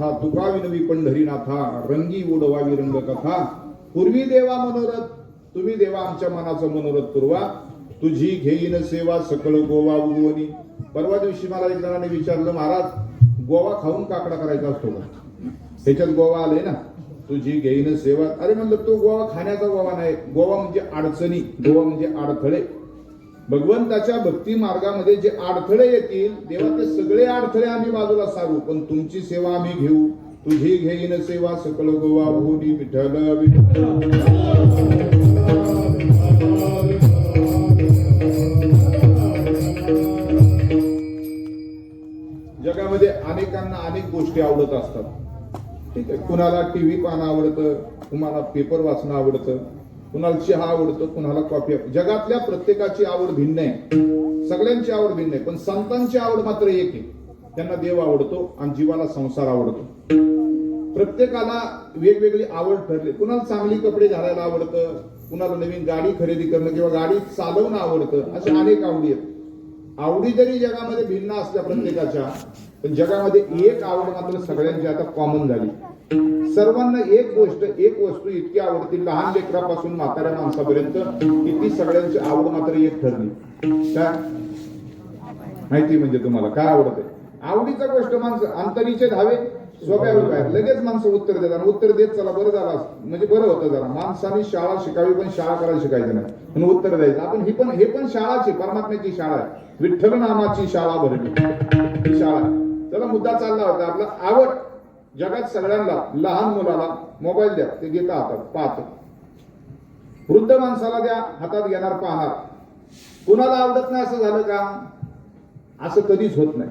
नाथा कर नवी पंढरीनाथा रंगी उडवावी रंग कथा पूर्वी देवा मनोरथ तुम्ही देवा आमच्या मनाचं मनोरथ पुरवा. तुझी घेईन सेवा सकळ गोवा उगवणी. परवा दिवशी मला एक जणाने विचारलं महाराज गोवा खाऊन काकडा करायचा असतो का? त्याच्यात गोवा आले ना. तुझी घेईन सेवा. अरे म्हणलं तो गोवा खाण्याचा गोवा नाही. गोवा म्हणजे अडचणी. गोवा म्हणजे अडथळे. भगवंताच्या भक्ती मार्गामध्ये जे अडथळे येतील देवा ते सगळे अडथळे आम्ही बाजूला सारू पण तुमची सेवा आम्ही घेऊ. तुझी घेईन सेवा सकल गोवा भूनी विठ्ठल विठ्ठल. जगामध्ये अनेकांना अनेक गोष्टी आवडत असतात. ठीक आहे कुणाला टीव्ही पाहणं आवडतं कुणाला पेपर वाचणं आवडतं कुणाला चहा आवडतो कुणाला कॉफी जगातल्या प्रत्येकाची आवड भिन्न आहे. सगळ्यांची आवड भिन्न आहे पण संतांची आवड मात्र एक आहे. त्यांना देव आवडतो आणि जीवाला संसार आवडतो. प्रत्येकाला वेगवेगळी आवड ठरली. कुणाला चांगली कपडे घालायला आवडतं कुणाला नवीन गाडी खरेदी करणं किंवा गाडी चालवणं आवडतं अशा अनेक आवडी आहेत. आवडी जरी जगामध्ये भिन्न असल्या प्रत्येकाच्या पण जगामध्ये एक आवड मात्र सगळ्यांची आता कॉमन झाली. सर्वांना एक गोष्ट एक वस्तू इतकी आवडती लहान लेकरापासून म्हाताऱ्या माणसापर्यंत की ती सगळ्यांची आवड मात्र एक ठरली. काय माहिती म्हणजे तुम्हाला काय आवडते? आवडीचा गोष्ट माणसं अंतरीचे धावे स्वाभाविक आहे लगेच माणसं उत्तर देतात आणि उत्तर देत चला बरं झाला म्हणजे बरं होतं जरा. माणसाने शाळा शिकावी पण शाळा करायला शिकायचं नाही. पण उत्तर द्यायचं. आपण ही पण हे पण शाळाची परमात्म्याची शाळा आहे. विठ्ठल नामाची शाळा भरली. ही शाळा. त्याला मुद्दा चालला होता. आपला आवड. जगात सगळ्यांना लहान मुलाला मोबाईल द्या. ते घेता हातात. पाहत. वृद्ध माणसाला द्या हातात घेणार पाहणार. कुणाला आवडत नाही असं झालं का? असं कधीच होत नाही.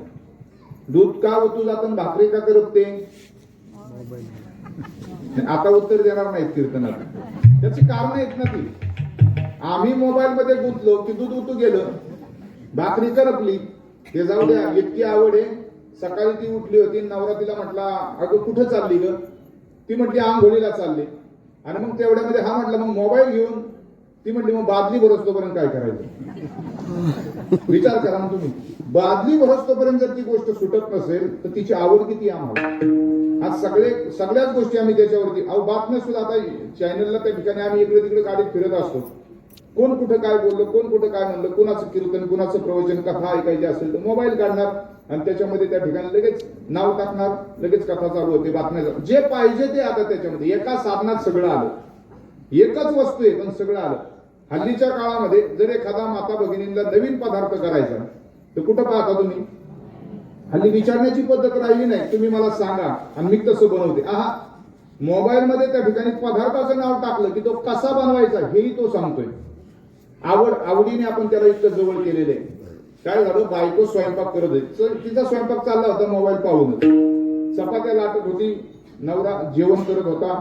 दूध का ओतू जातं भाकरी का करपते आता उत्तर देणार नाहीत कीर्तनात त्याची कारण आहेत ना ती. आम्ही मोबाईल मध्ये गुंतलो की दूध उतू गेलं. भाकरी करपली. ते जाऊ द्या. इतकी आवड आहे. सकाळी ती उठली होती नवरा तिला म्हटला अगं कुठं चालली ग? ती म्हटली आंघोळीला चालली. आणि मग तेवढ्यामध्ये हा म्हटला मग मोबाईल घेऊन? ती म्हटली मग बादली भरसतोपर्यंत काय करायचं? विचार करा ना तुम्ही. बादली भरसतोपर्यंत जर ती गोष्ट सुटत नसेल तर तिची आवड किती आम्हाला? आज सगळे सगळ्याच गोष्टी आम्ही त्याच्यावरती अहो बातम्या सुद्धा आता चॅनलला त्या ठिकाणी आम्ही इकडे तिकडे गाडीत फिरत असतो. कोण कुठं काय बोललं कोण कुठं काय म्हणलं कोणाचं कीर्तन कोणाचं प्रवचन कथा ऐकायची असेल तर मोबाईल काढणार आणि त्याच्यामध्ये त्या ठिकाणी लगेच नाव टाकणार लगेच कथा चालू होते बातम्या चालू. जे पाहिजे ते आता त्याच्यामध्ये. एका साधनात सगळं आलं. एकच वस्तू आहे पण सगळं आलं. हल्लीच्या काळामध्ये जर एखादा माता भगिनींना नवीन पदार्थ करायचा तर कुठं पाहता तुम्ही? हल्ली विचारण्याची पद्धत राहिली नाही. तुम्ही मला सांगा. आणि मी तसं बनवते. आहा. मोबाईलमध्ये त्या ठिकाणी पदार्थाचं नाव टाकलं की तो कसा बनवायचा हेही तो सांगतोय. आवड आवडीने आपण त्याला इतकं जवळ केलेलं आहे. काय झालं? बायको स्वयंपाक करत होती. तिचा स्वयंपाक चालला होता मोबाईल पाहून चपात्या लाटत होती. नवरा जेवण करत होता.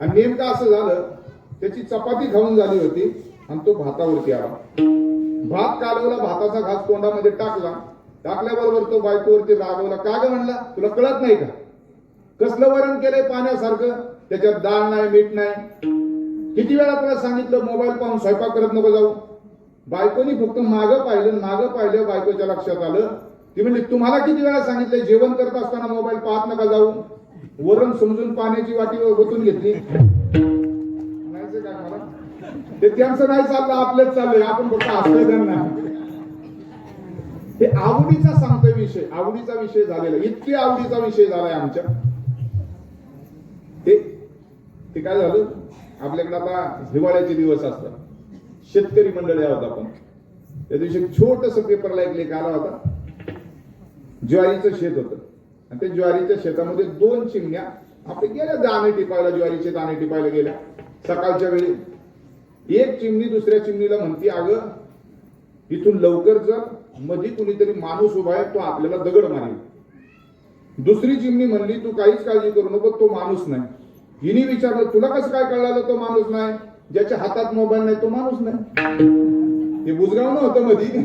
आणि नेमकं असं झालं त्याची चपाती खाऊन झाली होती आणि तो भातावरती आला. भात कालवला भाताचा घास तोंडामध्ये टाकला. टाकल्याबरोबर तो बायकोवरती रागवला. का ग म्हणला? तुला कळत नाही का? कसलं वरण केलंय पाण्यासारखं? त्याच्यात डाळ नाही मीठ नाही. किती वेळा तुला सांगितलं मोबाईल पाहून स्वयंपाक करत नको जाऊ? बायकोनी फक्त मागं पाहिलं मागं पाहिलं बायकोच्या लक्षात आलं. ती म्हणजे तुम्हाला किती वेळा सांगितलं जेवण करत असताना मोबाईल पाहत नका जाऊ. वरण समजून पाण्याची वाटी ओतून घेतली. काय मला ते त्यांचं नाही चाललं आपलंच चाललंय. आपण फक्त हसतोय त्यांना. हे आवडीचा सांगतोय विषय. आवडीचा विषय झालेला इतकी आवडीचा विषय झालाय आमच्या. ते ते काय झालं? आपल्याकडे आता हिवाळ्याचे दिवस असतात. शेतकरी मंडळी आहोत आपण. त्या दिवशी छोटस पेपरला एक लेख आला होता. ज्वारीचं शेत होतं. आणि त्या ज्वारीच्या शेतामध्ये दोन चिमण्या. आपले गेल्या दाणे टिपायला ज्वारीचे दाणे टिपायला गेल्या. सकाळच्या वेळी एक चिमणी दुसऱ्या चिमणीला म्हणते अगं इथून लवकर जर मध्ये कुणीतरी माणूस उभा आहे तो आपल्याला दगड मारेल. दुसरी चिमणी म्हणली तू काहीच काळजी करू नको तो माणूस नाही. हिने विचारलं तुला कसं काय कळलं तो माणूस नाही? ज्याच्या हातात मोबाईल नाही तो माणूस नाही. हे बुजगावणं नव्हतं मधी.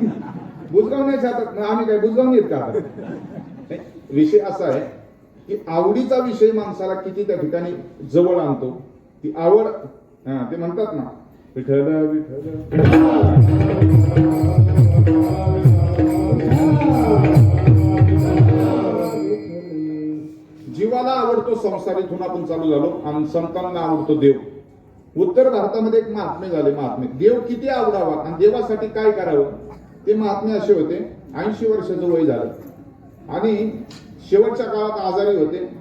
बुजगावण्याच्या हातात. आम्ही काय बुजगाव येत का? विषय असा आहे की आवडीचा विषय माणसाला किती त्या ठिकाणी जवळ आणतो ती आवड हा ते म्हणतात ना विठ्ठल विठ्ठल. तो आपण चालू झालो आणि संतांना आवडतो देव. उत्तर भारतामध्ये एक महात्मे झाले महात्मे देव किती आवडावा आणि देवासाठी काय करावं? ते महात्मे असे होते ऐंशी वर्षाचं वय झालं. आणि शेवटच्या काळात आजारी होते.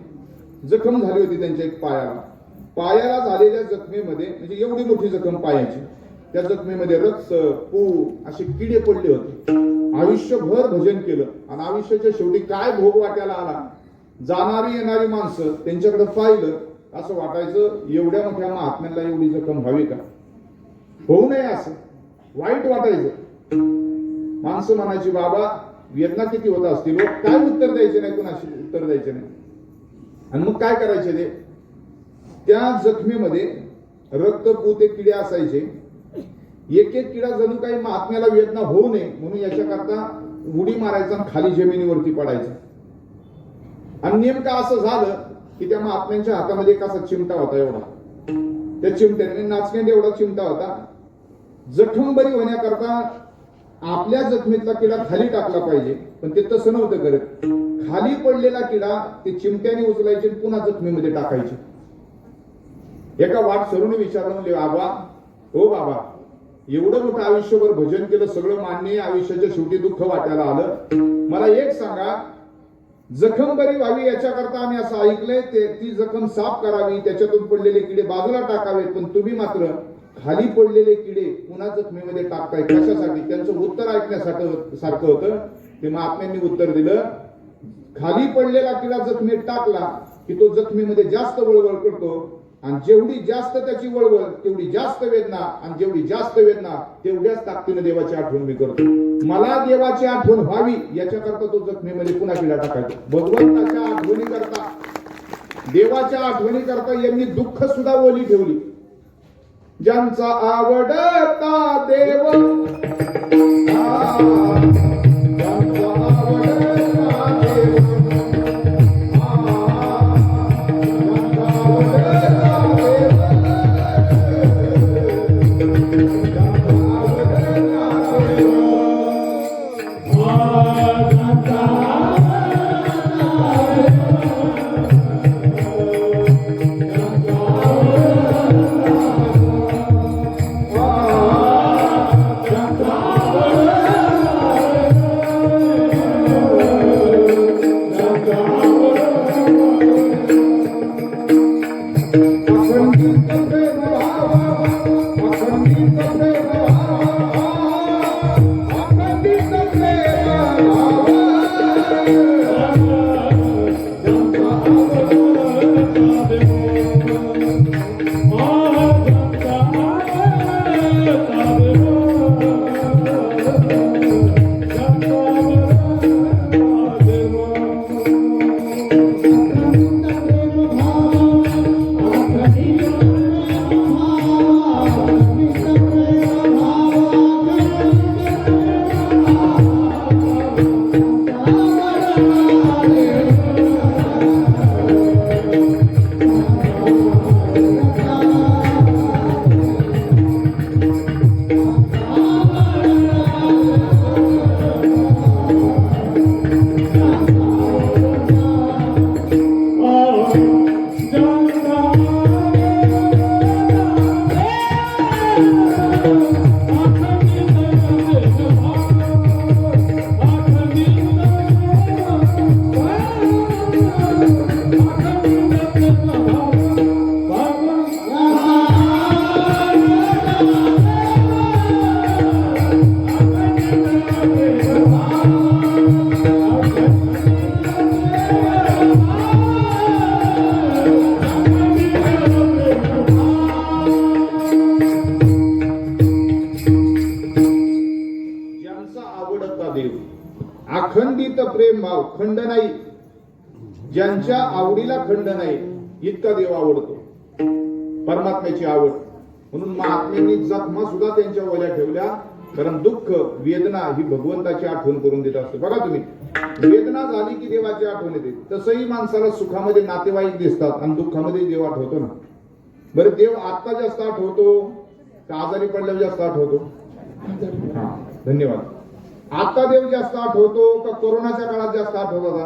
जखम झाली होती त्यांच्या एक पायाला. पायाला झालेल्या जखमेमध्ये म्हणजे एवढी मोठी जखम पायाची त्या जखमेमध्ये रक्त पू असे किडे पडले होते. आयुष्यभर भजन केलं आणि आयुष्याच्या शेवटी काय भोग वाट्याला आला? जाणारी येणारी माणसं त्यांच्याकडे पाहिलं असं वाटायचं एवढ्या मोठ्या महात्म्याला एवढी जखम व्हावी का? होऊ नये असं. वाईट वाटायचं. माणसं म्हणायची बाबा वेदना किती होत असतील हो? काय उत्तर द्यायचे नाही कुणाशी? उत्तर द्यायचे नाही. आणि मग काय करायचे ते? त्या जखमेमध्ये रक्तपूते किडे असायचे. एक एक किडा जणू काही महात्म्याला वेदना होऊ नये म्हणून याच्याकरता उडी मारायचा आणि खाली जमिनीवरती पडायचं. आणि नेमकं असं झालं की त्या महात्म्यांच्या हातामध्ये एक असा चिमटा होता एवढा. त्या चिमट्याने नाचण्यात एवढा चिमटा होता. जखम बरी होण्याकरता आपल्या जखमेतला किडा खाली टाकला पाहिजे पण ते तसं नव्हतं करत. खाली पडलेला किडा ते चिमट्याने उचलायचे पुन्हा जखमीमध्ये टाकायचे. एका वाट सरून विचारून म्हणजे बाबा हो बाबा एवढं मोठं आयुष्यभर भजन केलं सगळं मान्य आयुष्याच्या शेवटी दुःख वाटायला आलं. मला एक सांगा जखम बरी व्हावी याच्याकरता आम्ही असं ऐकलंय. ते ती जखम साफ करावी त्याच्यातून पडलेले किडे बाजूला टाकावेत पण तुम्ही मात्र खाली पडलेले किडे पुन्हा जखमेमध्ये टाकताय. कशासाठी? त्यांचं उत्तर ऐकण्यासाठी सारखं होतं. ते महात्म्यांनी उत्तर दिलं. खाली पडलेला किडा जखमेत टाकला की तो जखमेमध्ये जास्त वळवळ करतो. आणि जेवढी जास्त त्याची वळवळ तेवढी जास्त वेदना आणि जेवढी जास्त वेदना तेवढ्याच ताकदीने देवाची आठवण मी करतो. मला देवाची आठवण व्हावी याच्याकरता तो जखमेमध्ये म्हणजे पुन्हा किडा टाकायचा भगवंताच्या आठवणी करता देवाच्या आठवणी करता यांनी दुःख सुद्धा ओली ठेवली. ज्यांचा आवडता देव अखंडित माव खंड नाही. ज्यांच्या आवडीला खंड नाही इतका देव आवडतो. परमात्म्याची आवड. म्हणून महात्म्यांनी जखमा सुद्धा त्यांच्या ओल्या ठेवल्या. कारण दुःख वेदना ही भगवंताची आठवण करून देत असते. बघा तुम्ही. वेदना झाली की देवाची आठवण येते. तसंही माणसाला सुखामध्ये नातेवाईक दिसतात आणि दुःखामध्ये देव आठवतो ना. बरं देव आत्ता जास्त आठवतो का आजारी पडल्यावर जास्त आठवतो? धन्यवाद. आता देव जास्त आठवतो का कोरोनाच्या काळात जास्त आठवत होता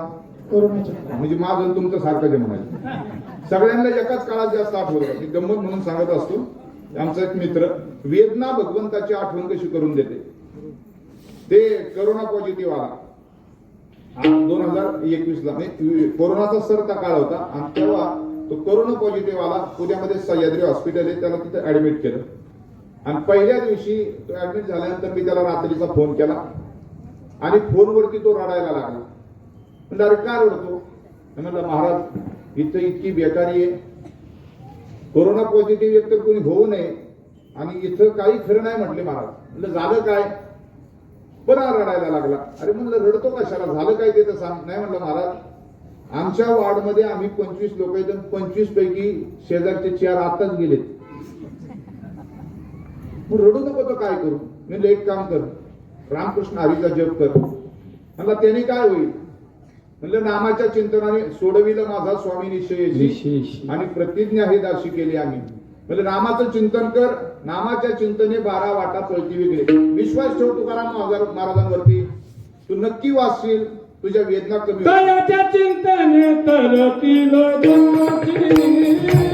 कोरोनाच्या म्हणजे माझं तुमचं सारखं जे म्हणायचं. सगळ्यांना एकाच काळात जास्त आठवत मी गंमत म्हणून सांगत असतो. आमचा एक मित्र वेदना भगवंताची आठवण कशी करून देते? ते करोना पॉझिटिव्ह आला. दोन हजार एकवीस ला कोरोनाचा सरता काळ होता. आणि तेव्हा तो कोरोना पॉझिटिव्ह आला. पुण्यामध्ये सह्याद्री हॉस्पिटल आहे. त्याला तिथे ऍडमिट केलं. आणि पहिल्या दिवशी तो ऍडमिट झाल्यानंतर मी त्याला रात्रीचा फोन केला. आणि फोनवरती तो रडायला लागला. म्हणलं अरे का रडतो? म्हणलं महाराज इथं इतकी बेकारी आहे. कोरोना पॉझिटिव्ह एक तर कोणी होऊ नये आणि इथं काही खरं नाही म्हटले महाराज. म्हणलं झालं काय? बरा रडायला लागला. अरे म्हणलं रडतो कशाला? झालं काय ते तर सांग. नाही म्हणलं महाराज आमच्या वार्डमध्ये आम्ही पंचवीस लोक आहेत पंचवीस पैकी शेजारचे चार आताच गेलेत. रडू नको तर काय करू? म्हणलं एक काम कर. रामकृष्ण हरीचा जप कर. म्हणला त्याने काय होईल? म्हणलं नामाच्या चिंतनाने सोडविलं माझा स्वामी निश्चयशी. आणि प्रतिज्ञा ही दाशी केली आम्ही. म्हणजे नामाचं चिंतन कर. नामाच्या चिंतने बारा वाटा पळती वेगळे विश्वास ठेव तुकाराम महाराज- महाराजांवरती. तू नक्की वाचशील. तुझ्या वेदना कमी चिंतने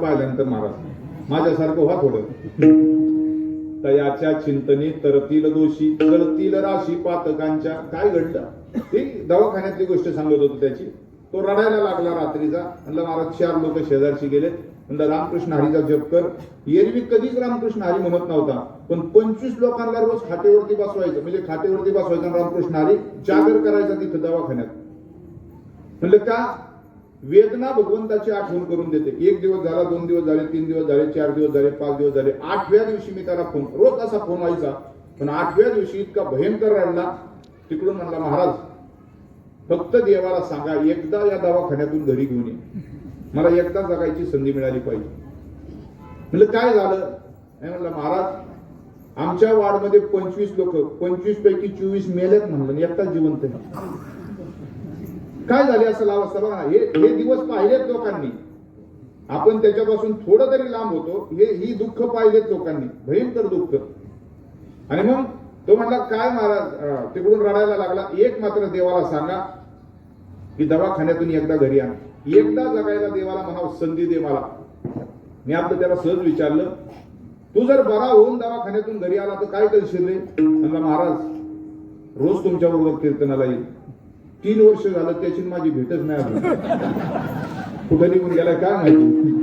पाहिल्यानंतर महाराज माझ्यासारखं व्हा थोडं. तयाच्या चिंतने तरतील दोषी तरतील राशी पातकांच्या काय घडलं? ती दवाखान्यातली गोष्ट सांगत होतो त्याची. तो रडायला लागला रात्रीचा. म्हणलं महाराज चार लोक शेजारशी गेलेत. म्हणलं रामकृष्ण हरीचा जप कर. एरवी कधीच रामकृष्ण हरी म्हणत नव्हता. पण पंचवीस लोकांना रोज खाटेवरती बसवायचं म्हणजे खाटेवरती बसवायचं रामकृष्ण हरी जागर करायचा तिथं दवाखान्यात. म्हणलं का? वेदना भगवंताची आठवण करून देते एक दिवस झाला दोन दिवस झाले तीन दिवस झाले चार दिवस झाले पाच दिवस झाले. आठव्या दिवशी मी त्याला फोन रोज असा फोन व्हायचा पण आठव्या दिवशी इतका भयंकर रडला तिकडून म्हणला महाराज फक्त देवाला सांगा एकदा या दवाखान्यातून घरी घेऊन ये. मला एकदा जगायची संधी मिळाली पाहिजे. म्हणलं काय झालं? नाही म्हणलं महाराज आमच्या वार्डमध्ये पंचवीस लोक पंचवीस पैकी चोवीस मेलेत म्हणलं एकटाच जिवंत आहे. काय झाले असं अवस्था बघा हे हे दिवस पाहिलेत लोकांनी. आपण त्याच्यापासून थोडं तरी लांब होतो. हे ही दुःख पाहिलेत लोकांनी. भयंकर दुःख. आणि मग तो म्हणला काय महाराज तिकडून रडायला लागला. एक मात्र देवाला सांगा की दवाखान्यातून एकदा घरी आण. एकदा जगायला देवाला म्हणावं संधी दे मला. मी आपलं त्याला सहज विचारलं तू जर बरा होऊन दवाखान्यातून घरी आला तर काय करशील रे? म्हणला महाराज रोज तुमच्याबरोबर कीर्तनाला येईल. तीन वर्ष झालं त्याची माझी भेटच नाही आली. कुठं निघून गेला काय माहिती?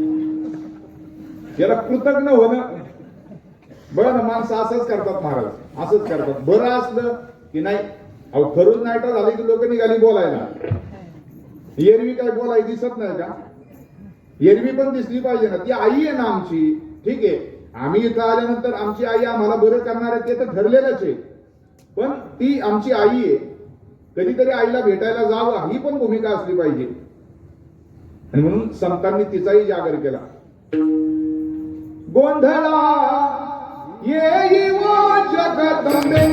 याला कृतज्ञ होणं. बरं ना माणसं असंच करतात महाराज असंच करतात. बरं असलं की नाही अहो खरंच नाईट झाली की लोक निघाली बोलायला. एरवी काय बोलाय दिसत नाही का? एरवी पण दिसली पाहिजे ना. ती आई आहे ना आमची. ठीक आहे. आम्ही इथं आल्यानंतर आमची आई आम्हाला बरं करणार आहे ते तर ठरलेलंच आहे. पण ती आमची आई आहे. कधीतरी आईला भेटायला जावं ही पण भूमिका असली पाहिजे. आणि म्हणून संतांनी तिचाही जागर केला. गोंधळा ये वो जगदंबे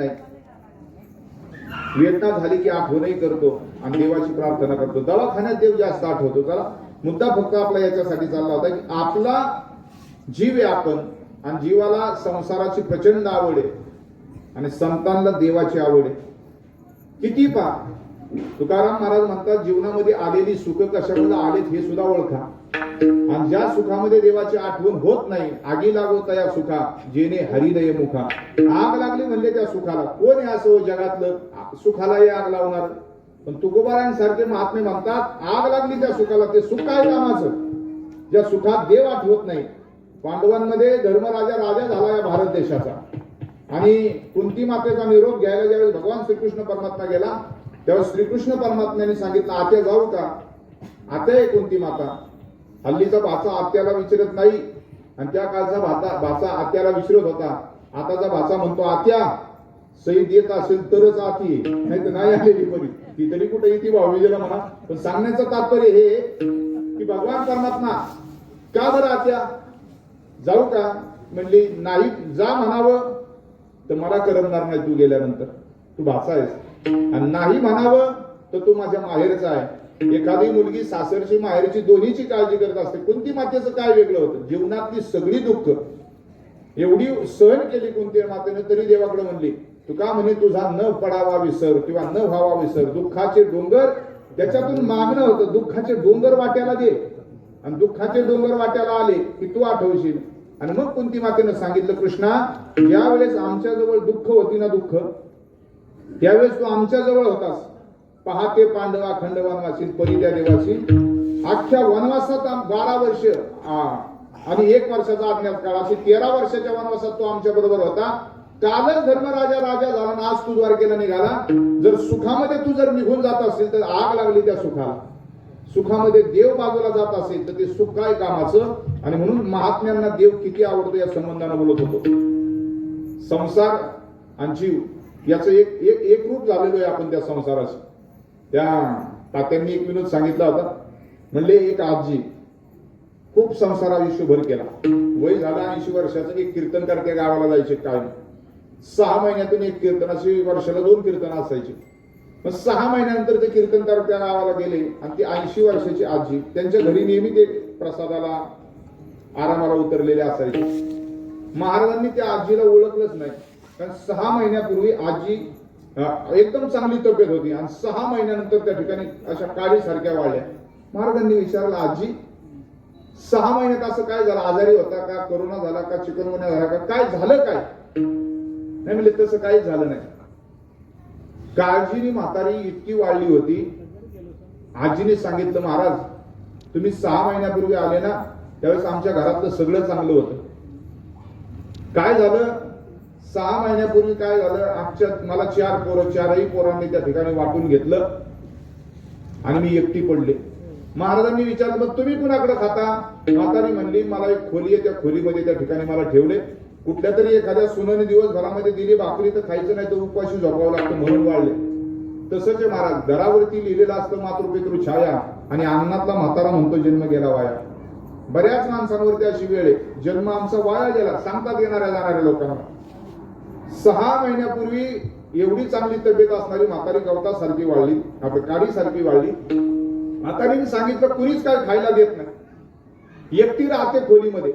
तसा नाही वेदना झाली की आठवणही करतो आणि देवाची प्रार्थना करतो. दवाखान्यात देव जास्त आठवतो. चला मुद्दा फक्त आपला याच्यासाठी चालला होता की आपला जीव आहे आपण आणि जीवाला संसाराची प्रचंड आवड आहे आणि संतांना देवाची आवड आहे. किती पा तुकाराम महाराज म्हणतात जीवनामध्ये आलेली सुख कशामध्ये आलेत हे सुद्धा ओळखा. आणि ज्या सुखामध्ये देवाची आठवण होत नाही आगी लागवता या सुखा जेने हरिदय मुखा. आग लागली म्हणले त्या सुखाला. कोण आहे असं जगातलं? सुखालाही आग लावणार. पण तुकोबारांसारखे महात्मे म्हणतात आग लागली त्या सुखाला ते सुख काय कामाचं ज्या सुखात देव आठवत नाही. पांडवांमध्ये धर्मराजा राजा झाला या भारत देशाचा. आणि कुंती मातेचा निरोप घ्यायला ज्यावेळेस भगवान श्रीकृष्ण परमात्मा गेला तेव्हा श्रीकृष्ण परमात्म्याने सांगितलं आत्या जाऊ का? आत्या आहे कुंती माता. हल्लीचा भाचा आत्याला विचारत नाही. आणि त्या काळचा भाता भाचा आत्याला विचारत होता. आताचा भाचा म्हणतो आत्या सई देत असेल तरच आती नाही तर नाही आलेली परी. ती तरी कुठे ती भाऊबीजेला म्हणा. पण सांगण्याचं तात्पर्य हे की भगवान परमात्मा का बरं आत्या? जाऊ का? म्हणली नाही जा म्हणावं. तर मला करमणार नाही तू गेल्यानंतर. तू भाचा आहेस. आणि नाही म्हणावं तर तू माझ्या माहेरचा आहे. एखादी मुलगी सासरची माहेरची दोन्हीची काळजी करत असते कोणती मातेचं काय वेगळं होतं? जीवनातली सगळी दुःख एवढी सहन केली कोणत्या मातेने तरी देवाकडे म्हणली तू का म्हणे तुझा न पडावा विसर किंवा न व्हावा विसर दुःखाचे डोंगर त्याच्यातून मागणं होतं दुःखाचे डोंगर वाट्याला दे. आणि दुःखाचे डोंगर वाट्याला आले की तू आठवशील. आणि मग कोणती मातेनं सांगितलं कृष्णा ज्यावेळेस आमच्या जवळ दुःख होती ना दुःख त्यावेळेस तू आमच्या जवळ होतास. पहाते पांडवा खंड वनवासी परी त्या देवाची अख्ख्या वनवासात बारा वर्ष आ, आणि एक वर्षाचा अज्ञात काळ. अशी तेरा वर्षाच्या वनवासात तो आमच्या बरोबर होता. कालच धर्मराजा राजा झाला आज तू द्वारकेला निघाला. जर सुखामध्ये तू जर निघून जात असेल तर आग लागली त्या सुखाला सुखामध्ये देव बाजूला जात असेल तर ते सुख काय कामाचं? आणि म्हणून महात्म्यांना देव किती आवडतो या संबंधानं बोलत होतो. संसार आणि जीव याचं एक एक एक रूप झालेलो आहे आपण त्या संसाराचं त्या तात्यांनी एक विनोद सांगितला होता. म्हणले एक आजी खूप संसार आयुष्यभर केला. वय झाला ऐंशी वर्षाचं एक कीर्तनकार त्या गावाला जायचे काय सहा महिन्यातून एक कीर्तन अशी वर्षाला दोन कीर्तन असायची. मग सहा महिन्यानंतर ते कीर्तनकार त्या गावाला गेले आणि ती ऐंशी वर्षाची आजी त्यांच्या घरी नेहमी ते प्रसादाला आरामाला उतरलेले असायचे. महाराजांनी त्या आजीला ओळखलंच नाही. कारण सहा महिन्यापूर्वी आजी एकदम चांगली तब्येत होती. आणि सहा महिन्यानंतर त्या ठिकाणी अशा काळी सारख्या वाढल्या. महाराजांनी विचारलं आजी सहा महिन्यात असं काय झालं? आजारी होता का? करोना झाला का? चिकनगुन्या झाला का? काय झालं काय? नाही म्हणजे तसं काहीच झालं नाही. काळजीनी म्हातारी इतकी वाढली होती. आजीने सांगितलं महाराज तुम्ही सहा महिन्यापूर्वी आले ना त्यावेळेस आमच्या घरातलं सगळं चांगलं होतं. काय झालं? सहा महिन्यापूर्वी काय झालं? आमच्या मला चार पोरं चारही पोरांनी त्या ठिकाणी वाटून घेतलं. आणि मी एकटी पडले. महाराजांनी विचारलं मग तुम्ही कुणाकडे खाता? म्हातारी म्हणली मला एक खोली आहे त्या खोलीमध्ये त्या ठिकाणी मला ठेवले. कुठल्या तरी एखाद्या सुनाने दिवसभरामध्ये दिली भाकरी तर खायचं नाही तर उपाशी झोपावं लागतं म्हणून वाढले. तसंच आहे महाराज दरावरती लिहिलेलं असतं मातृपितृ छाया. आणि अंगणातला म्हातारा म्हणतो जन्म गेला वाया. बऱ्याच माणसांवरती अशी वेळ आहे. जन्म आमचा वाया गेला सांगतात येणाऱ्या जाणाऱ्या लोकांना. सहा महिन्यापूर्वी एवढी चांगली तब्येत असणारी म्हातारी गवता सारखी वाढली. आपली काडी सारखी वाढली. म्हातारीने सांगितलं कुणीच काय खायला देत नाही. एकटी राहते खोलीमध्ये.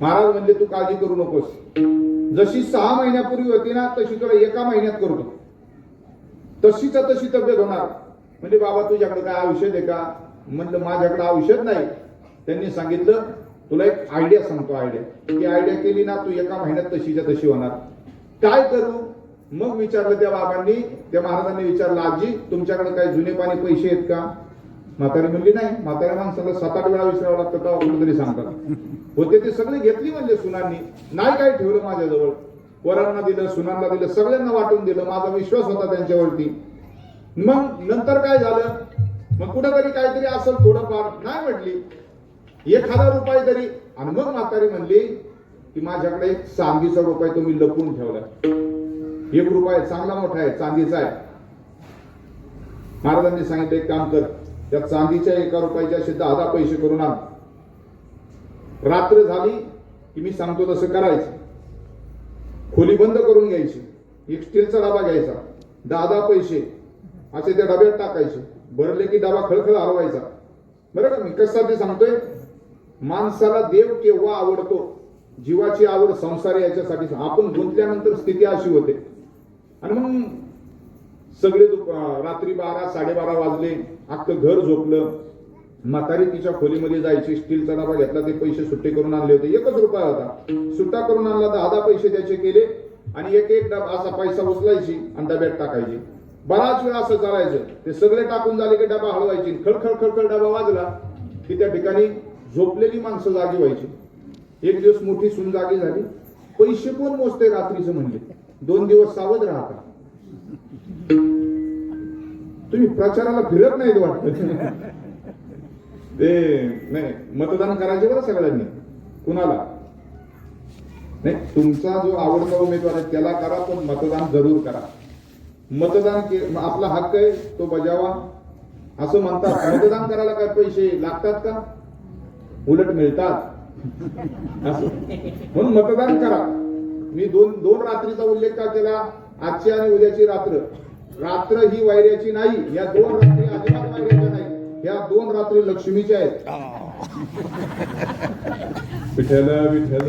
महाराज म्हणले तू काळजी करू नकोस. जशी सहा महिन्यापूर्वी होती ना तशी तुला एका महिन्यात करतो तशीच तशी तब्येत होणार. म्हणजे बाबा तुझ्याकडे काय औषध आहे का? म्हणलं माझ्याकडे औषध नाही. त्यांनी सांगितलं तुला एक आयडिया सांगतो आयडिया ती आयडिया केली ना तू एका महिन्यात तशीच्या तशी होणार. काय करू? मग विचारलं त्या बाबांनी त्या महाराजांनी विचारलं आजी तुमच्याकडे काही जुने पाणी पैसे आहेत का? म्हातारी म्हणली नाही. म्हाताऱ्या माणसाला सात आठ वेळा विचारावं लागतं का कुठेतरी सांगतात. होते ते सगळे घेतली म्हणजे सुनांनी. नाही काय ठेवलं माझ्याजवळ. वरांना दिलं सुनांना दिलं सगळ्यांना वाटून दिलं. माझा विश्वास होता त्यांच्यावरती. मग नंतर काय झालं? मग कुठेतरी काहीतरी असेल थोडंफार. नाही म्हटली. एक हजार रुपये तरी. आणि मग म्हातारी म्हणली की माझ्याकडे एक चांदीचा रुपये तुम्ही लपून ठेवला. एक रुपाय चांगला मोठा आहे चांदीचा आहे. महाराजांनी सांगितलं एक काम कर त्या चांदीच्या एका रुपयाच्या असे दहा दहा पैसे करून आण. रात्र झाली की मी सांगतो तसं करायचं. खोली बंद करून घ्यायची. एक स्टीलचा डबा घ्यायचा. दहा दहा पैसे. असे त्या डब्यात टाकायचे. भरले की डबा खळखळ हलवायचा बरं का मी कशासाठी सांगतोय? माणसाला देव केव्हा आवडतो? जीवाची आवड संसार याच्यासाठी. आपण गुंतल्यानंतर स्थिती अशी होते. आणि मग सगळे दुप- रात्री बारा साडेबारा वाजले. अख्खं घर झोपलं. म्हातारी तिच्या खोलीमध्ये जायची. स्टीलचा डबा घेतला. ते पैसे सुट्टे करून आणले होते. एकच रुपया होता. सुट्टा करून आणला दहा दहा पैसे त्याचे केले. आणि एक एक डबा असा पैसा उचलायची आणि डब्यात टाकायची. बराच वेळ असं चालायचं. ते सगळे टाकून झाले की डबा हलवायची. खळखळ खळखळ डबा वाजला की त्या ठिकाणी झोपलेली माणसं जागी व्हायची. एक दिवस मोठी सून जागी झाली. पैसे कोण मोजते रात्रीचं म्हणजे? दोन दिवस सावध राहता तुम्ही प्रचाराला फिरत नाहीत वाटत. ते नाही मतदान करायचे बरं सगळ्यांनी. कुणाला? नाही तुमचा जो आवडता उमेदवार आहे त्याला करा पण मतदान जरूर करा. मतदान के- आपला हक्क आहे तो बजावा. असं म्हणतात. मतदान करायला काय पैसे लागतात का? उलट मिळतात म्हणून मतदान करा. मी दोन दोन रात्रीचा उल्लेख का केला? आजची आणि उद्याची रात्र. रात्र ही वायऱ्याची नाही या दोन रात्री अजिबात वैऱ्याच्या नाही. या दोन रात्री लक्ष्मीच्या आहेत. विठ्ठल विठ्ठल.